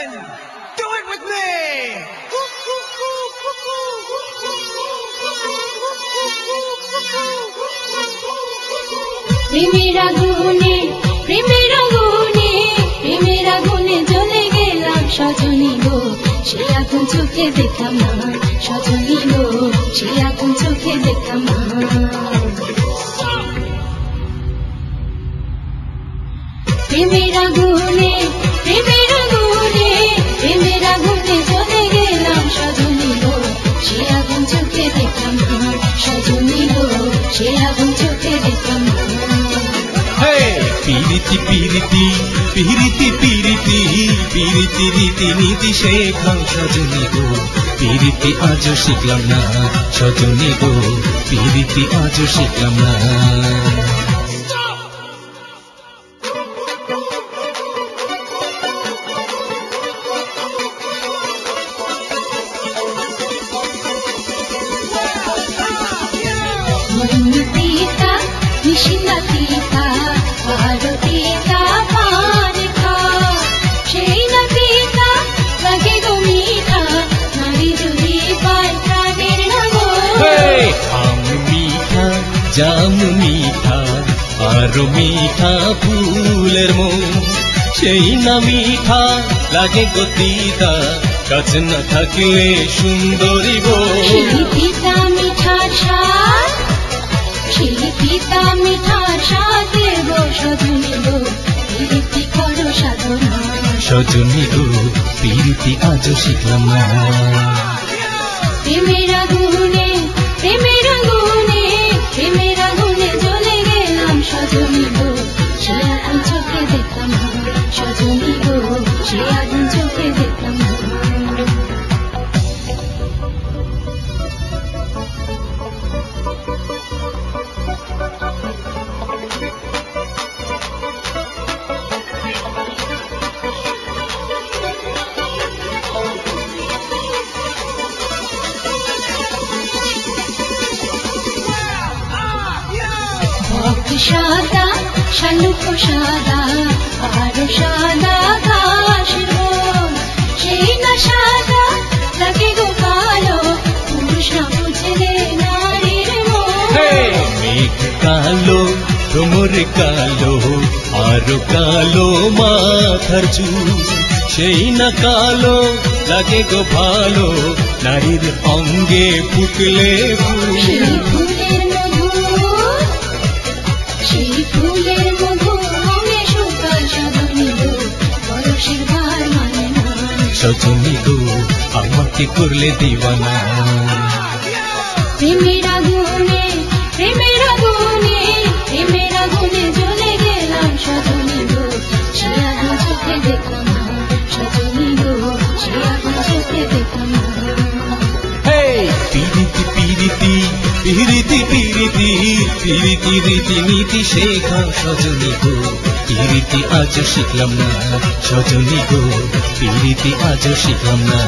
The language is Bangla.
Robin! Do it with me! প্রেমের আগুনে প্রেমের আগুনে গেলাম সজনী গো সে আগুন চোখে দেখলাম না পিরিতি পিরিতি পিরিতি পিরিতি পিরিতি রীতি নীতি শেখাও সজনী গো। পিরিতি আজ শিখলাম না, সজনী গো। পিরিতি আজ শিখলাম না। আরও মিঠা ফুলের মন। সেই না মিঠা লাগে গতিদা কাছে না থাকলে সুন্দরী পিতা মিঠার সেই পিতা মিঠার স্বাদে গো সজনী গো প্রীতি করো সাধনা। সজনী গো প্রীতি আজও শিখলাম না। সাদা শালুক সাদা আরও সাদা সেই না সাদা লাগে গো কালো পুরুষ না বুঝলে নারীর মেঘ কালো ভ্রমর কালো আরও কালো মাথার চুল। সেই না কালো লাগে গো ভালো নারীর অঙ্গে ফুটলে ফুল। সজনী গো আমাকে করলে দিওয়ানা। প্রেমের আগুনে প্রেমের আগুনে প্রেমের আগুনে জ্বলে গেলাম সজনী গো সে আগুন চোখে দেখলাম না সজনী গো সে আগুন চোখে দেখলাম না। পিরিতি পিরিতি পিরিতি পিরিতি পিরিতি রীতি নীতি শেখা সজনী গো। পিরিতি আজ শিখলাম না সজনী গো পিরিতি আজ শিখলাম না।